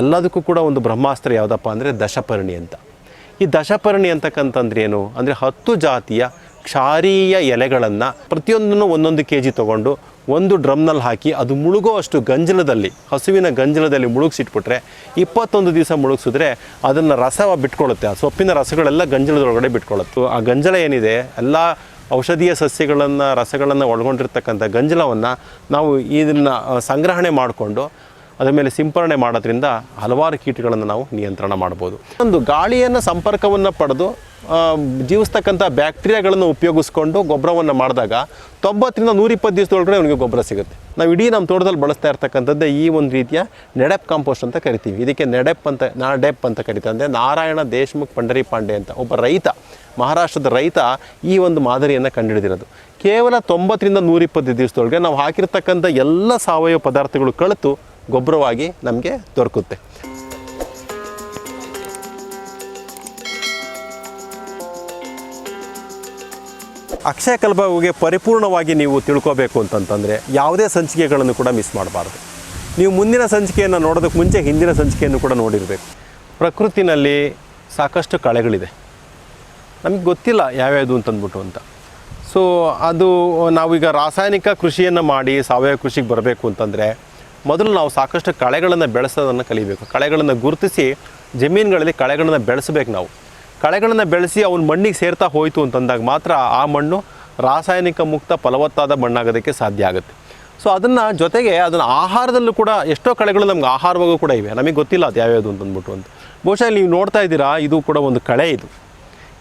ಎಲ್ಲದಕ್ಕೂ ಕೂಡ ಒಂದು ಬ್ರಹ್ಮಾಸ್ತ್ರ ಯಾವುದಪ್ಪ ಅಂದರೆ ದಶಪರ್ಣಿ ಅಂತ. ಈ ದಶಪರ್ಣಿ ಅಂತಕ್ಕಂತಂದ್ರೆ ಏನು? ಅಂದರೆ ಹತ್ತು ಜಾತಿಯ ಕ್ಷಾರೀಯ ಎಲೆಗಳನ್ನು ಪ್ರತಿಯೊಂದನ್ನು ಒಂದೊಂದು ಕೆ ಜಿ ತೊಗೊಂಡು ಒಂದು ಡ್ರಮ್ನಲ್ಲಿ ಹಾಕಿ ಅದು ಮುಳುಗೋ ಅಷ್ಟು ಗಂಜಲದಲ್ಲಿ, ಹಸುವಿನ ಗಂಜಲದಲ್ಲಿ ಮುಳುಗಿಸಿಟ್ಬಿಟ್ರೆ ಇಪ್ಪತ್ತೊಂದು ದಿವಸ ಮುಳುಗಿಸಿದ್ರೆ ಅದನ್ನು ರಸ ಬಿಟ್ಕೊಳ್ಳುತ್ತೆ. ಆ ಸೊಪ್ಪಿನ ರಸಗಳೆಲ್ಲ ಗಂಜಲದೊಳಗಡೆ ಬಿಟ್ಕೊಳ್ಳುತ್ತೆ. ಆ ಗಂಜಲ ಏನಿದೆ? ಎಲ್ಲ ಔಷಧೀಯ ಸಸ್ಯಗಳನ್ನು, ರಸಗಳನ್ನು ಒಳಗೊಂಡಿರ್ತಕ್ಕಂಥ ಗಂಜಲವನ್ನು ನಾವು ಇದನ್ನು ಸಂಗ್ರಹಣೆ ಮಾಡಿಕೊಂಡು ಅದರ ಮೇಲೆ ಸಿಂಪರಣೆ ಮಾಡೋದ್ರಿಂದ ಹಲವಾರು ಕೀಟಗಳನ್ನು ನಾವು ನಿಯಂತ್ರಣ ಮಾಡ್ಬೋದು. ಒಂದು ಗಾಳಿಯನ್ನು ಸಂಪರ್ಕವನ್ನು ಪಡೆದು ಜೀವಿಸ್ತಕ್ಕಂಥ ಬ್ಯಾಕ್ಟೀರಿಯಾಗಳನ್ನು ಉಪಯೋಗಿಸ್ಕೊಂಡು ಗೊಬ್ಬರವನ್ನು ಮಾಡಿದಾಗ ತೊಂಬತ್ತರಿಂದ ನೂರಿಪ್ಪತ್ತು ದಿವಸದೊಳಗಡೆ ಅವನಿಗೆ ಗೊಬ್ಬರ ಸಿಗುತ್ತೆ. ನಾವು ಇಡೀ ನಮ್ಮ ತೋಟದಲ್ಲಿ ಬಳಸ್ತಾ ಇರ್ತಕ್ಕಂಥದ್ದೇ ಈ ಒಂದು ರೀತಿಯ ನೆಡೆಪ್ ಕಾಂಪೋಸ್ಟ್ ಅಂತ ಕರಿತೀವಿ. ಇದಕ್ಕೆ ನೆಡೆಪ್ ಅಂತ, ನಾಡೆಪ್ ಅಂತ ಕರಿತಾರೆ. ಅಂದರೆ ನಾರಾಯಣ ದೇಶ್ಮುಖ್ ಪಂಡರಿ ಪಾಂಡೆ ಅಂತ ಒಬ್ಬ ರೈತ, ಮಹಾರಾಷ್ಟ್ರದ ರೈತ ಈ ಒಂದು ಮಾದರಿಯನ್ನು ಕಂಡುಹಿಡಿದಿರೋದು. ಕೇವಲ ತೊಂಬತ್ತರಿಂದ ನೂರಿಪ್ಪತ್ತು ದಿವಸದೊಳಗೆ ನಾವು ಹಾಕಿರ್ತಕ್ಕಂಥ ಎಲ್ಲ ಸಾವಯವ ಪದಾರ್ಥಗಳು ಕಳೆತು ಗೊಬ್ಬರವಾಗಿ ನಮಗೆ ದೊರಕುತ್ತೆ. ಅಕ್ಷಯ ಕಲ್ಪಗೆ ಪರಿಪೂರ್ಣವಾಗಿ ನೀವು ತಿಳ್ಕೋಬೇಕು ಅಂತಂತಂದರೆ ಯಾವುದೇ ಸಂಚಿಕೆಗಳನ್ನು ಕೂಡ ಮಿಸ್ ಮಾಡಬಾರ್ದು. ನೀವು ಮುಂದಿನ ಸಂಚಿಕೆಯನ್ನು ನೋಡೋದಕ್ಕೆ ಮುಂಚೆ ಹಿಂದಿನ ಸಂಚಿಕೆಯನ್ನು ಕೂಡ ನೋಡಿರಬೇಕು. ಪ್ರಕೃತಿನಲ್ಲಿ ಸಾಕಷ್ಟು ಕಳೆಗಳಿದೆ. ನಮಗೆ ಗೊತ್ತಿಲ್ಲ ಯಾವ್ಯಾವುದು ಅಂತಂದ್ಬಿಟ್ಟು ಅಂತ. ಸೊ ಅದು ನಾವೀಗ ರಾಸಾಯನಿಕ ಕೃಷಿಯನ್ನು ಮಾಡಿ ಸಾವಯವ ಕೃಷಿಗೆ ಬರಬೇಕು ಅಂತಂದರೆ ಮೊದಲು ನಾವು ಸಾಕಷ್ಟು ಕಳೆಗಳನ್ನು ಬೆಳೆಸೋದನ್ನು ಕಲಿಬೇಕು. ಕಳೆಗಳನ್ನು ಗುರುತಿಸಿ ಜಮೀನುಗಳಲ್ಲಿ ಕಳೆಗಳನ್ನು ಬೆಳೆಸಬೇಕು ನಾವು. ಕಳೆಗಳನ್ನು ಬೆಳೆಸಿ ಅವನ ಮಣ್ಣಿಗೆ ಸೇರ್ತಾ ಹೋಯಿತು ಅಂತಂದಾಗ ಮಾತ್ರ ಆ ಮಣ್ಣು ರಾಸಾಯನಿಕ ಮುಕ್ತ ಫಲವತ್ತಾದ ಮಣ್ಣಾಗೋದಕ್ಕೆ ಸಾಧ್ಯ ಆಗುತ್ತೆ. ಸೊ ಅದನ್ನು ಜೊತೆಗೆ ಅದನ್ನು ಆಹಾರದಲ್ಲೂ ಕೂಡ ಎಷ್ಟೋ ಕಳೆಗಳು ನಮ್ಗೆ ಆಹಾರವಾಗೂ ಕೂಡ ಇವೆ. ನಮಗೆ ಗೊತ್ತಿಲ್ಲ ಅದು ಯಾವ್ಯಾವುದು ಅಂತಂದ್ಬಿಟ್ಟು ಅಂತ. ಬಹುಶಃ ನೀವು ನೋಡ್ತಾ ಇದ್ದೀರಾ, ಇದು ಕೂಡ ಒಂದು ಕಳೆ ಇದು.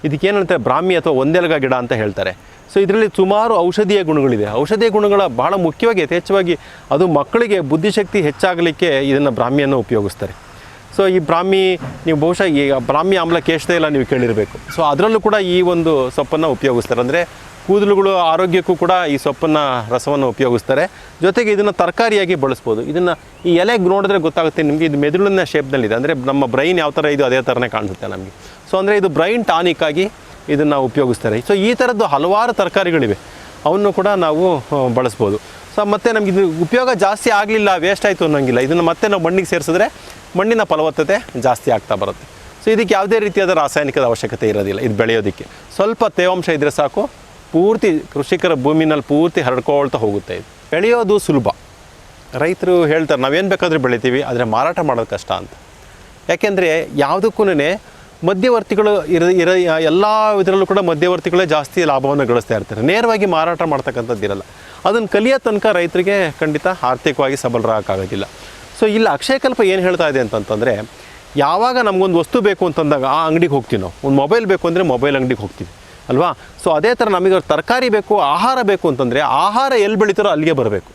ಇದಕ್ಕೇನಂತಾರೆ ಬ್ರಾಹ್ಮಿ ಅಥವಾ ಒಂದೆಲಗ ಗಿಡ ಅಂತ ಹೇಳ್ತಾರೆ. ಸೊ ಇದರಲ್ಲಿ ಸುಮಾರು ಔಷಧೀಯ ಗುಣಗಳಿದೆ. ಔಷಧೀಯ ಗುಣಗಳ ಬಹಳ ಮುಖ್ಯವಾಗಿ, ಯಥೇಚ್ಛವಾಗಿ ಅದು ಮಕ್ಕಳಿಗೆ ಬುದ್ಧಿಶಕ್ತಿ ಹೆಚ್ಚಾಗಲಿಕ್ಕೆ ಇದನ್ನು ಬ್ರಾಹ್ಮಿಯನ್ನು ಉಪಯೋಗಿಸ್ತಾರೆ. ಸೊ ಈ ಬ್ರಾಹ್ಮಿ, ನೀವು ಬಹುಶಃ ಈ ಬ್ರಾಹ್ಮಿ ಆಮ್ಲ ಕೇಶದ ಎಲ್ಲ ನೀವು ಕೇಳಿರಬೇಕು. ಸೊ ಅದರಲ್ಲೂ ಕೂಡ ಈ ಒಂದು ಸೊಪ್ಪನ್ನು ಉಪಯೋಗಿಸ್ತಾರೆ. ಅಂದರೆ ಕೂದಲುಗಳು ಆರೋಗ್ಯಕ್ಕೂ ಕೂಡ ಈ ಸೊಪ್ಪನ್ನು ರಸವನ್ನು ಉಪಯೋಗಿಸ್ತಾರೆ. ಜೊತೆಗೆ ಇದನ್ನು ತರಕಾರಿಯಾಗಿ ಬಳಸ್ಬೋದು. ಇದನ್ನು ಈ ಎಲೆ ನೋಡಿದ್ರೆ ಗೊತ್ತಾಗುತ್ತೆ ನಿಮಗೆ ಇದು ಮೆದುಳಿನ ಶೇಪ್ನಲ್ಲಿದೆ ಅಂದರೆ ನಮ್ಮ ಬ್ರೈನ್ ಯಾವ ಥರ ಇದು ಅದೇ ಥರನೇ ಕಾಣಿಸುತ್ತೆ ನಮಗೆ. ಸೊ ಅಂದರೆ ಇದು ಬ್ರೈನ್ ಟಾನಿಕ್ ಆಗಿ ಇದನ್ನು ಉಪಯೋಗಿಸ್ತಾರೆ. ಸೊ ಈ ಥರದ್ದು ಹಲವಾರು ತರಕಾರಿಗಳಿವೆ. ಅವನ್ನು ಕೂಡ ನಾವು ಬಳಸ್ಬೋದು. ಸೊ ಮತ್ತು ನಮ್ಗೆ ಇದು ಉಪಯೋಗ ಜಾಸ್ತಿ ಆಗಲಿಲ್ಲ ವೇಸ್ಟ್ ಆಯಿತು ಅನ್ನೋಂಗಿಲ್ಲ. ಇದನ್ನು ಮತ್ತೆ ನಾವು ಮಣ್ಣಿಗೆ ಸೇರಿಸಿದ್ರೆ ಮಣ್ಣಿನ ಫಲವತ್ತತೆ ಜಾಸ್ತಿ ಆಗ್ತಾ ಬರುತ್ತೆ. ಸೊ ಇದಕ್ಕೆ ಯಾವುದೇ ರೀತಿಯಾದ ರಾಸಾಯನಿಕದ ಅವಶ್ಯಕತೆ ಇರೋದಿಲ್ಲ. ಇದು ಬೆಳೆಯೋದಕ್ಕೆ. ಸ್ವಲ್ಪ ತೇವಾಂಶ ಇದ್ದರೆ ಸಾಕು. ಪೂರ್ತಿ ಕೃಷಿಕರ ಭೂಮಿನಲ್ಲಿ ಪೂರ್ತಿ ಹರಡ್ಕೊಳ್ತಾ ಹೋಗುತ್ತೆ ಇದು. ಬೆಳೆಯೋದು ಸುಲಭ. ರೈತರು ಹೇಳ್ತಾರೆ, ನಾವೇನು ಬೇಕಾದರೂ ಬೆಳಿತೀವಿ, ಆದರೆ ಮಾರಾಟ ಮಾಡೋದು ಕಷ್ಟ ಅಂತ. ಯಾಕೆಂದರೆ ಯಾವುದಕ್ಕೂ ಮಧ್ಯವರ್ತಿಗಳು ಇರ ಇರ, ಎಲ್ಲ ಇದರಲ್ಲೂ ಕೂಡ ಮಧ್ಯವರ್ತಿಗಳೇ ಜಾಸ್ತಿ ಲಾಭವನ್ನು ಗಳಿಸ್ತಾ ಇರ್ತಾರೆ. ನೇರವಾಗಿ ಮಾರಾಟ ಮಾಡ್ತಕ್ಕಂಥದ್ದು ಇರಲ್ಲ. ಅದನ್ನು ಕಲಿಯೋ ತನಕ ರೈತರಿಗೆ ಖಂಡಿತ ಆರ್ಥಿಕವಾಗಿ ಸಬಲರಾಗೋಕ್ಕಾಗೋದಿಲ್ಲ. ಸೊ ಇಲ್ಲಿ ಅಕ್ಷಯಕಲ್ಪ ಏನು ಹೇಳ್ತಾ ಇದೆ ಅಂತಂತಂದರೆ, ಯಾವಾಗ ನಮಗೊಂದು ವಸ್ತು ಬೇಕು ಅಂತಂದಾಗ ಆ ಅಂಗಡಿಗೆ ಹೋಗ್ತೀವಿ ನಾವು. ಒಂದು ಮೊಬೈಲ್ ಬೇಕು ಅಂದರೆ ಮೊಬೈಲ್ ಅಂಗಡಿಗೆ ಹೋಗ್ತೀವಿ. ಅಲ್ವಾ? ಸೊ ಅದೇ ಥರ ನಮಗೆ ತರಕಾರಿ ಬೇಕು, ಆಹಾರ ಬೇಕು ಅಂತಂದರೆ ಆಹಾರ ಎಲ್ಲಿ ಬೆಳೀತಾರೋ ಅಲ್ಲಿಗೆ ಬರಬೇಕು.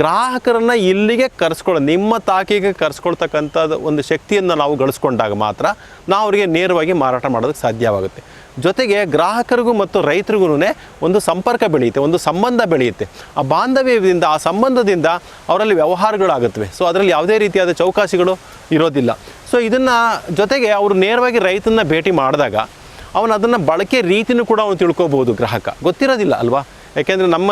ಗ್ರಾಹಕರನ್ನು ಇಲ್ಲಿಗೆ ಕರೆಸ್ಕೊಳ್ಳೋ ನಿಮ್ಮ ತಾಕಿಗೆ ಕರೆಸ್ಕೊಳ್ತಕ್ಕಂಥದ್ದು ಒಂದು ಶಕ್ತಿಯನ್ನು ನಾವು ಗಳಿಸ್ಕೊಂಡಾಗ ಮಾತ್ರ ನಾವು ಅವರಿಗೆ ನೇರವಾಗಿ ಮಾರಾಟ ಮಾಡೋದಕ್ಕೆ ಸಾಧ್ಯವಾಗುತ್ತೆ. ಜೊತೆಗೆ ಗ್ರಾಹಕರಿಗೂ ಮತ್ತು ರೈತರಿಗೂ ಒಂದು ಸಂಪರ್ಕ ಬೆಳೆಯುತ್ತೆ, ಒಂದು ಸಂಬಂಧ ಬೆಳೆಯುತ್ತೆ. ಆ ಬಾಂಧವ್ಯದಿಂದ, ಆ ಸಂಬಂಧದಿಂದ ಅವರಲ್ಲಿ ವ್ಯವಹಾರಗಳಾಗುತ್ತವೆ. ಸೊ ಅದರಲ್ಲಿ ಯಾವುದೇ ರೀತಿಯಾದ ಚೌಕಾಸಿಗಳು ಇರೋದಿಲ್ಲ. ಸೊ ಇದನ್ನು ಜೊತೆಗೆ ಅವರು ನೇರವಾಗಿ ರೈತನ ಭೇಟಿ ಮಾಡಿದಾಗ ಅವನು ಅದನ್ನು ಬಳಕೆ ರೀತಿನೂ ಕೂಡ ಅವನು ತಿಳ್ಕೊಬೋದು ಗ್ರಾಹಕ. ಗೊತ್ತಿರೋದಿಲ್ಲ ಅಲ್ವಾ? ಯಾಕೆಂದರೆ ನಮ್ಮ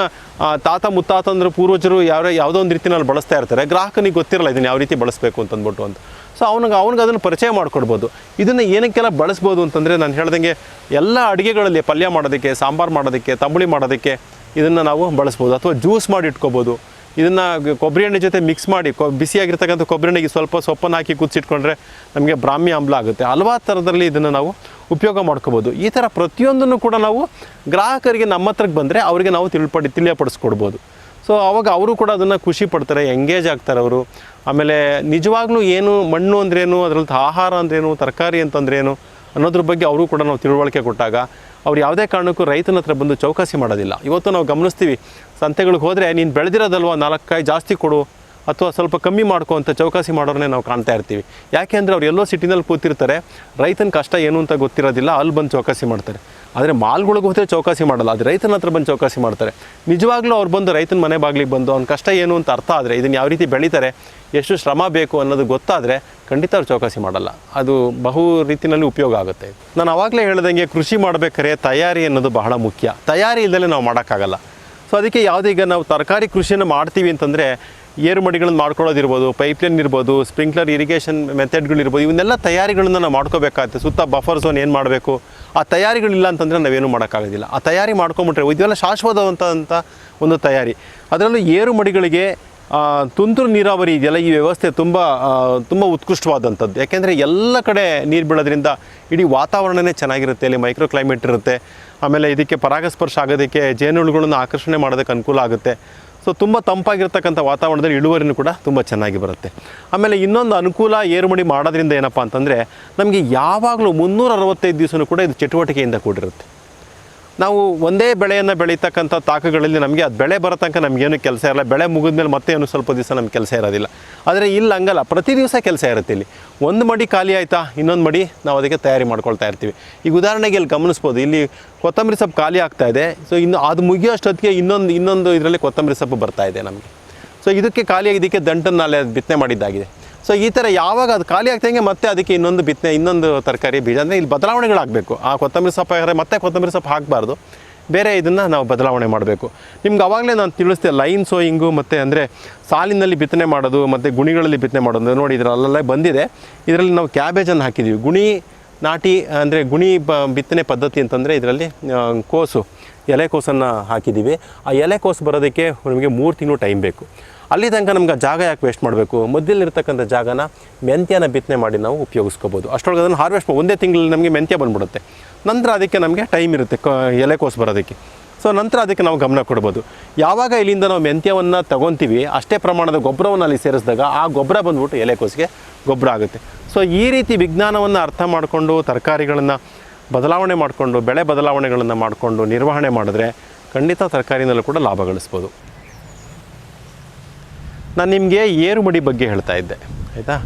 ತಾತ ಮುತ್ತಾತಂದರು ಪೂರ್ವಜರು ಯಾವ ಯಾವುದೋ ಒಂದು ರೀತಿನಲ್ಲಿ ಬಳಸ್ತಾ ಇರ್ತಾರೆ. ಗ್ರಾಹಕನಿಗೆ ಗೊತ್ತಿರಲ್ಲ ಇದನ್ನು ಯಾವ ರೀತಿ ಬಳಸಬೇಕು ಅಂತಂದ್ಬಿಟ್ಟು ಅಂತ. ಸೊ ಅವನಿಗೆ, ಅವ್ನಿಗೆ ಅದನ್ನು ಪರಿಚಯ ಮಾಡಿಕೊಡ್ಬೋದು. ಇದನ್ನು ಏನಕ್ಕೆಲ್ಲ ಬಳಸ್ಬೋದು ಅಂತಂದರೆ ನಾನು ಹೇಳ್ದಂಗೆ ಎಲ್ಲ ಅಡುಗೆಗಳಲ್ಲಿ ಪಲ್ಯ ಮಾಡೋದಕ್ಕೆ, ಸಾಂಬಾರು ಮಾಡೋದಕ್ಕೆ, ತಂಬುಳಿ ಮಾಡೋದಕ್ಕೆ ಇದನ್ನು ನಾವು ಬಳಸ್ಬೋದು. ಅಥವಾ ಜ್ಯೂಸ್ ಮಾಡಿ ಇಟ್ಕೋಬೋದು. ಇದನ್ನು ಕೊಬ್ಬರಿ ಎಣ್ಣೆ ಜೊತೆ ಮಿಕ್ಸ್ ಮಾಡಿ, ಕೊ, ಬಿಸಿಯಾಗಿರ್ತಕ್ಕಂಥ ಕೊಬ್ಬರಿ ಎಣ್ಣೆಗೆ ಸ್ವಲ್ಪ ಸೊಪ್ಪನ್ನು ಹಾಕಿ ಕುದಿಸಿಟ್ಕೊಂಡ್ರೆ ನಮಗೆ ಬ್ರಾಹ್ಮಿ ಆಮ್ಲ ಆಗುತ್ತೆ. ಹಲವಾರು ಥರದಲ್ಲಿ ಇದನ್ನು ನಾವು ಉಪಯೋಗ ಮಾಡ್ಕೋಬೋದು. ಈ ಥರ ಪ್ರತಿಯೊಂದನ್ನು ಕೂಡ ನಾವು ಗ್ರಾಹಕರಿಗೆ ನಮ್ಮ ಹತ್ರಕ್ಕೆ ಬಂದರೆ ಅವರಿಗೆ ನಾವು ತಿಳ್ಪಡಿ, ತಿಳಿಯಪಡಿಸ್ಕೊಡ್ಬೋದು. ಸೊ ಅವಾಗ ಅವರು ಕೂಡ ಅದನ್ನು ಖುಷಿ ಪಡ್ತಾರೆ ಎಂಗೇಜ್ ಆಗ್ತಾರೆ ಅವರು. ಆಮೇಲೆ ನಿಜವಾಗ್ಲೂ ಏನು ಮಣ್ಣು ಅಂದ್ರೇನು ಅದರಲ್ಲಿ ಆಹಾರ ಅಂದ್ರೇನು ತರಕಾರಿ ಅಂತಂದ್ರೇನು ಅನ್ನೋದ್ರ ಬಗ್ಗೆ ಅವರು ಕೂಡ ನಾವು ತಿಳುವಳಿಕೆ ಕೊಟ್ಟಾಗ ಅವ್ರು ಯಾವುದೇ ಕಾರಣಕ್ಕೂ ರೈತನ ಹತ್ರ ಬಂದು ಚೌಕಾಸಿ ಮಾಡೋದಿಲ್ಲ. ಇವತ್ತು ನಾವು ಗಮನಿಸ್ತೀವಿ, ಸಂತೆಗಳಿಗೆ ಹೋದರೆ ನೀನು ಬೆಳೆದಿರೋದಲ್ವ ನಾಲ್ಕಾಯಿ ಜಾಸ್ತಿ ಕೊಡು ಅಥವಾ ಸ್ವಲ್ಪ ಕಮ್ಮಿ ಮಾಡ್ಕೋಂಥ ಅಂತ ಚೌಕಾಸಿ ಮಾಡೋರನ್ನೇ ನಾವು ಕಾಣ್ತಾ ಇರ್ತೀವಿ. ಯಾಕೆ ಅಂದರೆ ಅವ್ರು ಎಲ್ಲೋ ಸಿಟಿನಲ್ಲಿ ಕೂತಿರ್ತಾರೆ, ರೈತನ ಕಷ್ಟ ಏನು ಅಂತ ಗೊತ್ತಿರೋದಿಲ್ಲ, ಅಲ್ಲಿ ಬಂದು ಚೌಕಾಸಿ ಮಾಡ್ತಾರೆ. ಆದರೆ ಮಾಲ್ಗಳಿಗೆ ಹೋದರೆ ಚೌಕಾಸಿ ಮಾಡಲ್ಲ ಅದು ರೈತನ ಹತ್ರ ಬಂದು ಚೌಕಾಸಿ ಮಾಡ್ತಾರೆ. ನಿಜವಾಗ್ಲೂ ಅವ್ರು ಬಂದು ರೈತನ ಮನೆ ಬಾಗಿಲಿಗೆ ಬಂದು ಅವ್ನ ಕಷ್ಟ ಏನು ಅಂತ ಅರ್ಥ ಆದರೆ, ಇದನ್ನು ಯಾವ ರೀತಿ ಬೆಳೀತಾರೆ, ಎಷ್ಟು ಶ್ರಮ ಬೇಕು ಅನ್ನೋದು ಗೊತ್ತಾದರೆ ಖಂಡಿತ ಅವ್ರು ಚೌಕಾಸಿ ಮಾಡಲ್ಲ. ಅದು ಬಹು ರೀತಿಯಲ್ಲಿ ಉಪಯೋಗ ಆಗುತ್ತೆ. ನಾನು ಆವಾಗಲೇ ಹೇಳ್ದಂಗೆ ಕೃಷಿ ಮಾಡಬೇಕಾದ್ರೆ ತಯಾರಿ ಅನ್ನೋದು ಬಹಳ ಮುಖ್ಯ. ತಯಾರಿ ಇಲ್ಲದೆ ನಾವು ಮಾಡೋಕ್ಕಾಗಲ್ಲ. ಸೊ ಅದಕ್ಕೆ ಯಾವುದೀಗ ನಾವು ತರಕಾರಿ ಕೃಷಿಯನ್ನು ಮಾಡ್ತೀವಿ ಅಂತಂದರೆ ಏರು ಮಡಿಗಳನ್ನು ಮಾಡ್ಕೊಳ್ಳೋದಿರ್ಬೋದು ಪೈಪ್ಲೈನ್ ಇರ್ಬೋದು ಸ್ಪ್ರಿಂಕ್ಲರ್ ಇರಿಗೇಷನ್ ಮೆಥಡ್ಗಳಿರ್ಬೋದು ಇವನ್ನೆಲ್ಲ ತಯಾರಿಗಳನ್ನು ನಾವು ಮಾಡ್ಕೋಬೇಕಾಗುತ್ತೆ. ಸುತ್ತ ಬಫರ್ ಝೋನ್ ಏನು ಮಾಡಬೇಕು? ಆ ತಯಾರಿಗಳಿಲ್ಲ ಅಂತಂದರೆ ನಾವೇನು ಮಾಡೋಕ್ಕಾಗೋದಿಲ್ಲ. ಆ ತಯಾರಿ ಮಾಡ್ಕೊಂಬಿಟ್ರೆ ಇದೆಲ್ಲ ಶಾಶ್ವತವಂತಂಥ ಒಂದು ತಯಾರಿ. ಅದರಲ್ಲೂ ಏರುಮಡಿಗಳಿಗೆ ತುಂತುರು ನೀರಾವರಿ ಇದೆಯಲ್ಲ, ಈ ವ್ಯವಸ್ಥೆ ತುಂಬ ತುಂಬ ಉತ್ಕೃಷ್ಟವಾದಂಥದ್ದು. ಯಾಕೆಂದರೆ ಎಲ್ಲ ಕಡೆ ನೀರು ಬೀಳೋದ್ರಿಂದ ಇಡೀ ವಾತಾವರಣವೇ ಚೆನ್ನಾಗಿರುತ್ತೆ, ಇಲ್ಲಿ ಮೈಕ್ರೋ ಕ್ಲೈಮೇಟ್ ಇರುತ್ತೆ. ಆಮೇಲೆ ಇದಕ್ಕೆ ಪರಾಗಸ್ಪರ್ಶ ಆಗೋದಕ್ಕೆ ಜೇನುಹುಳುಗಳನ್ನು ಆಕರ್ಷಣೆ ಮಾಡೋದಕ್ಕೆ ಅನುಕೂಲ ಆಗುತ್ತೆ. ಸೊ ತುಂಬ ತಂಪಾಗಿರ್ತಕ್ಕಂಥ ವಾತಾವರಣದಲ್ಲಿ ಇಳುವರಿನೂ ಕೂಡ ತುಂಬ ಚೆನ್ನಾಗಿ ಬರುತ್ತೆ. ಆಮೇಲೆ ಇನ್ನೊಂದು ಅನುಕೂಲ ಏರುಮಡಿ ಮಾಡೋದ್ರಿಂದ ಏನಪ್ಪ ಅಂತಂದರೆ, ನಮಗೆ ಯಾವಾಗಲೂ ಮುನ್ನೂರ ಅರವತ್ತೈದು ದಿವಸನೂ ಕೂಡ ಇದು ಚಟುವಟಿಕೆಯಿಂದ ಕೂಡಿರುತ್ತೆ. ನಾವು ಒಂದೇ ಬೆಳೆಯನ್ನು ಬೆಳೀತಕ್ಕಂಥ ತಾಕಗಳಲ್ಲಿ ನಮಗೆ ಅದು ಬೆಳೆ ಬರೋ ತನಕ ನಮಗೇನು ಕೆಲಸ ಇರಲ್ಲ. ಬೆಳೆ ಮುಗಿದ್ಮೇಲೆ ಮತ್ತೆ ಏನು ಸ್ವಲ್ಪ ದಿವಸ ನಮ್ಗೆ ಕೆಲಸ ಇರೋದಿಲ್ಲ. ಆದರೆ ಇಲ್ಲಿ ಹಂಗಲ್ಲ. ಪ್ರತಿ ದಿವಸ ಕೆಲಸ ಇರುತ್ತೆ ಇಲ್ಲಿ. ಒಂದು ಮಡಿ ಖಾಲಿ ಆಯಿತಾ? ಇನ್ನೊಂದು ಮಡಿ ನಾವು ಅದಕ್ಕೆ ತಯಾರಿ ಮಾಡ್ಕೊಳ್ತಾ ಇರ್ತೀವಿ. ಈಗ ಉದಾಹರಣೆಗೆ ಇಲ್ಲಿ ಗಮನಿಸ್ಬೋದು. ಇಲ್ಲಿ ಕೊತ್ತಂಬರಿ ಸೊಪ್ಪು ಖಾಲಿ ಆಗ್ತಾ ಇದೆ. ಸೊ ಇನ್ನು ಅದು ಮುಗಿಯೋಷ್ಟೊತ್ತಿಗೆ ಇನ್ನೊಂದು ಇನ್ನೊಂದು ಇದರಲ್ಲಿ ಕೊತ್ತಂಬರಿ ಸೊಪ್ಪು ಬರ್ತಾ ಇದೆ ನಮಗೆ. ಸೊ ಇದಕ್ಕೆ ಖಾಲಿಯಾಗಿ ಇದಕ್ಕೆ ದಂಟನ್ನು ಅಲ್ಲೇ ಬಿತ್ತನೆ ಮಾಡಿದ್ದಾಗಿದೆ. ಸೊ ಈ ಥರ ಯಾವಾಗ ಅದು ಖಾಲಿ ಆಗ್ತಂಗೆ ಮತ್ತೆ ಅದಕ್ಕೆ ಇನ್ನೊಂದು ಬಿತ್ತನೆ, ಇನ್ನೊಂದು ತರಕಾರಿ ಬೀಜ. ಅಂದರೆ ಇಲ್ಲಿ ಬದಲಾವಣೆಗಳಾಗಬೇಕು. ಆ ಕೊತ್ತಂಬರಿ ಸೊಪ್ಪು ಹಾಕಿದ್ರೆ ಮತ್ತೆ ಕೊತ್ತಂಬರಿ ಸೊಪ್ಪು ಹಾಕಬಾರ್ದು. ಬೇರೆ ಇದನ್ನು ನಾವು ಬದಲಾವಣೆ ಮಾಡಬೇಕು. ನಿಮ್ಗೆ ಆವಾಗಲೇ ನಾನು ತಿಳಿಸ್ತೆ ಲೈನ್ ಸೋಯಿಂಗು ಮತ್ತು ಅಂದರೆ ಸಾಲಿನಲ್ಲಿ ಬಿತ್ತನೆ ಮಾಡೋದು, ಮತ್ತು ಗುಣಿಗಳಲ್ಲಿ ಬಿತ್ತನೆ ಮಾಡೋದು. ನೋಡಿ ಇದರಲ್ಲೆಲ್ಲ ಬಂದಿದೆ. ಇದರಲ್ಲಿ ನಾವು ಕ್ಯಾಬೇಜನ್ನು ಹಾಕಿದ್ದೀವಿ ಗುಣಿ ನಾಟಿ, ಅಂದರೆ ಗುಣಿ ಬ, ಬಿತ್ತನೆ ಪದ್ಧತಿ ಅಂತಂದರೆ ಇದರಲ್ಲಿ ಕೋಸು ಎಲೆಕೋಸನ್ನು ಹಾಕಿದ್ದೀವಿ ಆ ಎಲೆಕೋಸು ಬರೋದಕ್ಕೆ ನಮಗೆ ಮೂರು ತಿಂಗಳು ಟೈಮ್ ಬೇಕು. ಅಲ್ಲಿ ತನಕ ನಮ್ಗೆ ಜಾಗ ಯಾಕೆ ವೇಸ್ಟ್ ಮಾಡಬೇಕು? ಮಧ್ಯದಲ್ಲಿರ್ತಕ್ಕಂಥ ಜಾಗನ ಮೆಂತ್ಯನ ಬಿತ್ತನೆ ಮಾಡಿ ನಾವು ಉಪಯೋಗಿಸ್ಕೋಬೋದು. ಅಷ್ಟೊಳಗೆ ಅದನ್ನು ಹಾರ್ವೆಸ್ಟ್ ಒಂದೇ ತಿಂಗಳಲ್ಲಿ ನಮಗೆ ಮೆಂತ್ಯ ಬಂದ್ಬಿಡುತ್ತೆ. ನಂತರ ಅದಕ್ಕೆ ನಮಗೆ ಟೈಮ್ ಇರುತ್ತೆ ಕ ಎಲೆಕೋಸು ಬರೋದಕ್ಕೆ. ಸೊ ನಂತರ ಅದಕ್ಕೆ ನಾವು ಗಮನ ಕೊಡ್ಬೋದು. ಯಾವಾಗ ಇಲ್ಲಿಂದ ನಾವು ಮೆಂತ್ಯವನ್ನು ತಗೊತೀವಿ, ಅಷ್ಟೇ ಪ್ರಮಾಣದ ಗೊಬ್ಬರವನ್ನು ಅಲ್ಲಿ ಸೇರಿಸಿದಾಗ ಆ ಗೊಬ್ಬರ ಬಂದ್ಬಿಟ್ಟು ಎಲೆಕೋಸಿಗೆ ಗೊಬ್ಬರ ಆಗುತ್ತೆ. ಸೊ ಈ ರೀತಿ ವಿಜ್ಞಾನವನ್ನು ಅರ್ಥ ಮಾಡಿಕೊಂಡು, ತರಕಾರಿಗಳನ್ನು ಬದಲಾವಣೆ ಮಾಡಿಕೊಂಡು, ಬೆಳೆ ಬದಲಾವಣೆಗಳನ್ನು ಮಾಡಿಕೊಂಡು ನಿರ್ವಹಣೆ ಮಾಡಿದ್ರೆ ಖಂಡಿತ ತರಕಾರಿನಲ್ಲೂ ಕೂಡ ಲಾಭ ಗಳಿಸ್ಬೋದು. ನಾನು ನಿಮಗೆ ಏರು ಮಡಿ ಬಗ್ಗೆ ಹೇಳ್ತಾ ಇದ್ದೆ, ಆಯಿತಾ?